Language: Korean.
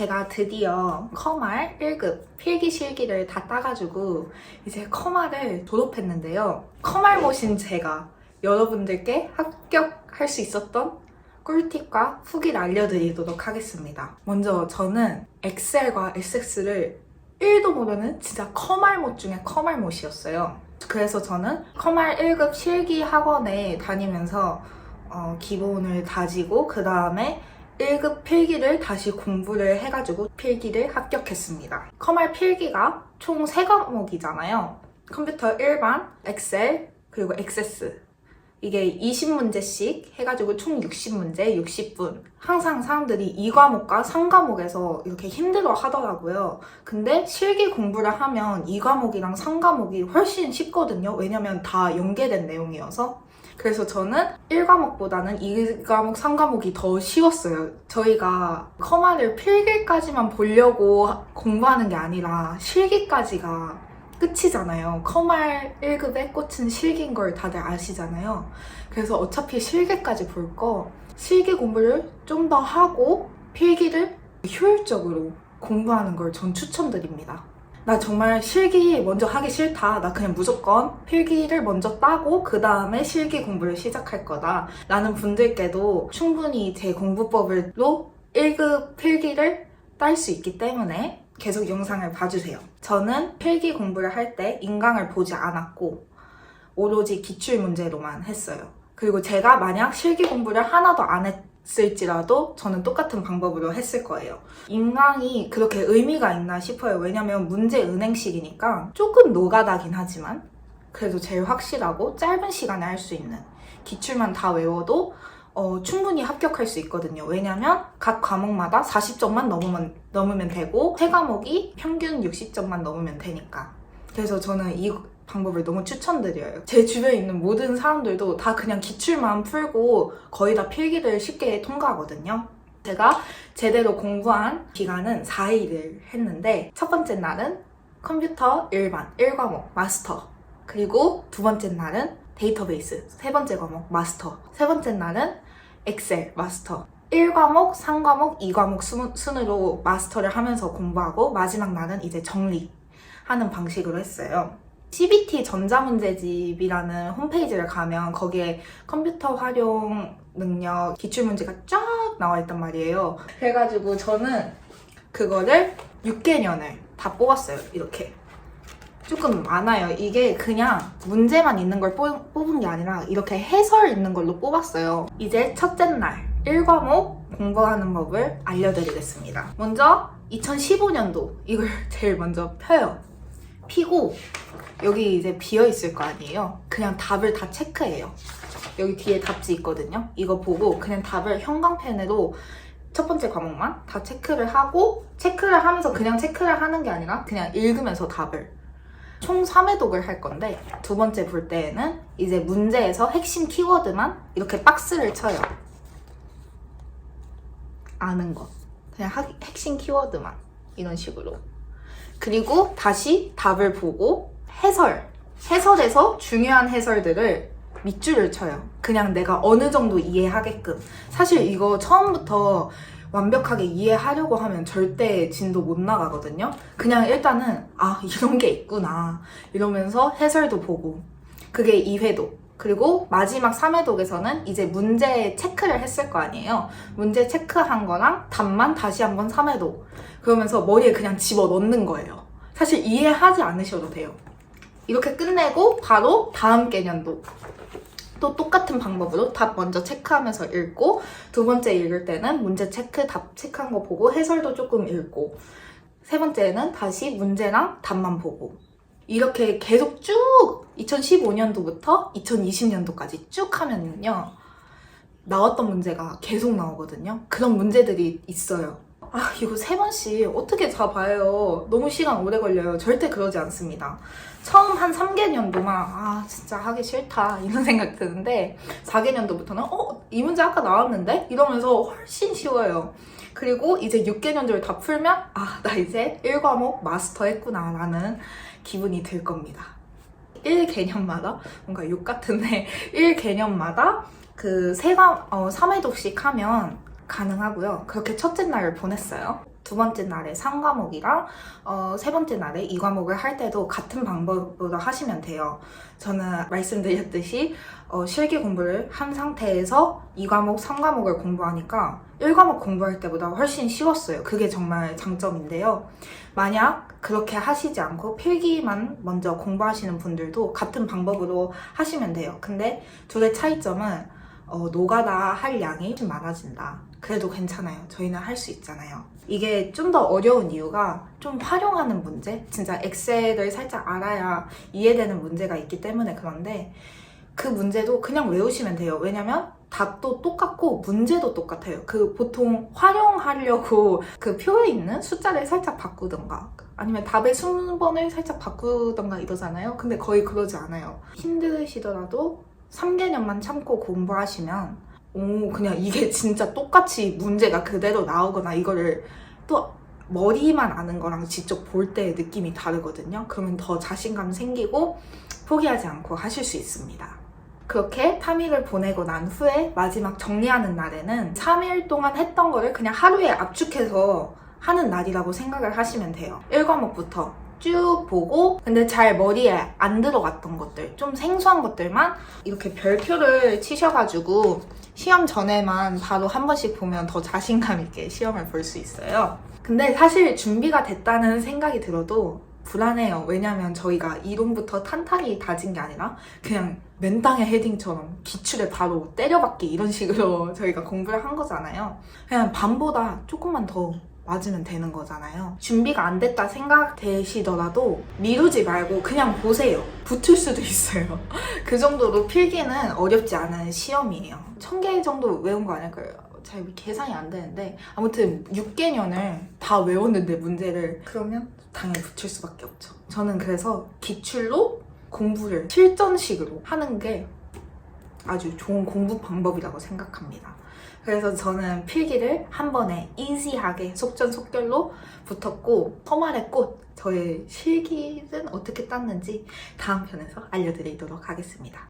제가 드디어 커말 1급 필기 실기를 다 따가지고 이제 커말을 졸업했는데요. 커말 모신 제가 여러분들께 합격할 수 있었던 꿀팁과 후기를 알려드리도록 하겠습니다. 먼저 저는 엑셀과 SX를 1도 모르는 진짜 커말못 중에 커말못이었어요. 그래서 저는 커말 1급 실기 학원에 다니면서 어, 기본을 다지고 그 다음에 1급 필기를 다시 공부를 해가지고 필기를 합격했습니다. 커말 필기가 총 3과목이잖아요. 컴퓨터 일반, 엑셀, 그리고 액세스. 이게 20문제씩 해가지고 총 60문제, 60분. 항상 사람들이 2과목과 3과목에서 이렇게 힘들어 하더라고요. 근데 실기 공부를 하면 2과목이랑 3과목이 훨씬 쉽거든요. 왜냐면 다 연계된 내용이어서. 그래서 저는 1과목보다는 2과목, 3과목이 더 쉬웠어요. 저희가 커마를 필기까지만 보려고 공부하는 게 아니라 실기까지가 끝이잖아요. 커말 1급의 꽃은 실기인 걸 다들 아시잖아요. 그래서 어차피 실기까지 볼 거 실기 공부를 좀 더 하고 필기를 효율적으로 공부하는 걸 전 추천드립니다. 나 정말 실기 먼저 하기 싫다. 나 그냥 무조건 필기를 먼저 따고 그 다음에 실기 공부를 시작할 거다. 라는 분들께도 충분히 제 공부법으로 1급 필기를 딸 수 있기 때문에 계속 영상을 봐주세요. 저는 필기 공부를 할 때 인강을 보지 않았고 오로지 기출 문제로만 했어요. 그리고 제가 만약 실기 공부를 하나도 안 했 을지라도 저는 똑같은 방법으로 했을 거예요. 인강이 그렇게 의미가 있나 싶어요. 왜냐면 문제 은행식이니까 조금 노가다긴 하지만 그래도 제일 확실하고 짧은 시간에 할 수 있는 기출만 다 외워도 어, 충분히 합격할 수 있거든요. 왜냐면 각 과목마다 40점만 넘으면, 넘으면 되고 세 과목이 평균 60점만 넘으면 되니까. 그래서 저는 이 방법을 너무 추천드려요. 제 주변에 있는 모든 사람들도 다 그냥 기출만 풀고 거의 다 필기를 쉽게 통과하거든요. 제가 제대로 공부한 기간은 4일을 했는데 첫 번째 날은 컴퓨터 일반 1과목 마스터 그리고 두 번째 날은 데이터베이스 세 번째 과목 마스터 세 번째 날은 엑셀 마스터 1과목, 3과목, 2과목 순- 순으로 마스터를 하면서 공부하고 마지막 날은 이제 정리하는 방식으로 했어요. CBT 전자문제집이라는 홈페이지를 가면 거기에 컴퓨터 활용 능력 기출문제가 쫙 나와 있단 말이에요. 그래가지고 저는 그거를 6개년을 다 뽑았어요. 이렇게. 조금 많아요. 이게 그냥 문제만 있는 걸 뽑- 뽑은 게 아니라 이렇게 해설 있는 걸로 뽑았어요. 이제 첫째 날 1과목 공부하는 법을 알려드리겠습니다. 먼저 2015년도 이걸 제일 먼저 펴요. 피고 여기 이제 비어 있을 거 아니에요. 그냥 답을 다 체크해요. 여기 뒤에 답지 있거든요. 이거 보고 그냥 답을 형광펜으로 첫 번째 과목만 다 체크를 하고 체크를 하면서 그냥 체크를 하는 게 아니라 그냥 읽으면서 답을 총 3회독을 할 건데 두 번째 볼 때에는 이제 문제에서 핵심 키워드만 이렇게 박스를 쳐요. 아는 거. 그냥 하- 핵심 키워드만 이런 식으로. 그리고 다시 답을 보고 해설. 해설에서 중요한 해설들을 밑줄을 쳐요. 그냥 내가 어느 정도 이해하게끔. 사실 이거 처음부터 완벽하게 이해하려고 하면 절대 진도 못 나가거든요. 그냥 일단은 아 이런 게 있구나 이러면서 해설도 보고 그게 2회독 그리고 마지막 3회독에서는 이제 문제 체크를 했을 거 아니에요. 문제 체크한 거랑 답만 다시 한번 3회독 그러면서 머리에 그냥 집어 넣는 거예요. 사실 이해하지 않으셔도 돼요. 이렇게 끝내고 바로 다음 개년도 또 똑같은 방법으로 답 먼저 체크하면서 읽고 두 번째 읽을 때는 문제 체크, 답 체크한 거 보고 해설도 조금 읽고 세 번째는 다시 문제랑 답만 보고 이렇게 계속 쭉 2015년도부터 2020년도까지 쭉 하면요 나왔던 문제가 계속 나오거든요 그런 문제들이 있어요 아 이거 세 번씩 어떻게 다 봐요 너무 시간 오래 걸려요 절대 그러지 않습니다 처음 한 3개년도만 아 진짜 하기 싫다 이런 생각 드는데 4개년도부터는 어? 이 문제 아까 나왔는데? 이러면서 훨씬 쉬워요. 그리고 이제 6개년도를 다 풀면 아 나 이제 1과목 마스터 했구나 라는 기분이 들 겁니다. 1개년마다 뭔가 욕 같은데 1개년마다 그 세가 어 3회독씩 하면 가능하고요. 그렇게 첫째 날을 보냈어요. 두 번째 날에 3과목이랑 어, 세 번째 날에 2과목을 할 때도 같은 방법으로 하시면 돼요. 저는 말씀드렸듯이 어, 실기 공부를 한 상태에서 2과목, 3과목을 공부하니까 1과목 공부할 때보다 훨씬 쉬웠어요. 그게 정말 장점인데요. 만약 그렇게 하시지 않고 필기만 먼저 공부하시는 분들도 같은 방법으로 하시면 돼요. 근데 둘의 차이점은 어, 노가다 할 양이 좀 많아진다. 그래도 괜찮아요. 저희는 할 수 있잖아요. 이게 좀 더 어려운 이유가 좀 활용하는 문제? 진짜 엑셀을 살짝 알아야 이해되는 문제가 있기 때문에 그런데 그 문제도 그냥 외우시면 돼요. 왜냐면 답도 똑같고 문제도 똑같아요. 그 보통 활용하려고 그 표에 있는 숫자를 살짝 바꾸던가 아니면 답의 순번을 살짝 바꾸던가 이러잖아요. 근데 거의 그러지 않아요. 힘드시더라도 3개년만 참고 공부하시면 오 그냥 이게 진짜 똑같이 문제가 그대로 나오거나 이거를 또 머리만 아는 거랑 직접 볼때 느낌이 다르거든요. 그러면 더 자신감 생기고 포기하지 않고 하실 수 있습니다. 그렇게 탐익을 보내고 난 후에 마지막 정리하는 날에는 3일 동안 했던 거를 그냥 하루에 압축해서 하는 날이라고 생각을 하시면 돼요. 1과목부터 쭉 보고 근데 잘 머리에 안 들어갔던 것들 좀 생소한 것들만 이렇게 별표를 치셔가지고 시험 전에만 바로 한 번씩 보면 더 자신감 있게 시험을 볼 수 있어요. 근데 사실 준비가 됐다는 생각이 들어도 불안해요. 왜냐면 저희가 이론부터 탄탄히 다진 게 아니라 그냥 맨땅에 헤딩처럼 기출에 바로 때려박기 이런 식으로 저희가 공부를 한 거잖아요. 그냥 밤보다 조금만 더 맞으면 되는 거잖아요. 준비가 안 됐다 생각되시더라도 미루지 말고 그냥 보세요. 붙을 수도 있어요. 그 정도로 필기는 어렵지 않은 시험이에요. 천 개 정도 외운 거 아닐까요? 잘 계산이 안 되는데 아무튼 6개년을 다 외웠는데 문제를 그러면 당연히 붙을 수밖에 없죠. 저는 그래서 기출로 공부를 실전식으로 하는 게 아주 좋은 공부 방법이라고 생각합니다. 그래서 저는 필기를 한 번에 이지하게 속전속결로 붙었고 서말의 꽃 저의 실기는 어떻게 땄는지 다음 편에서 알려드리도록 하겠습니다.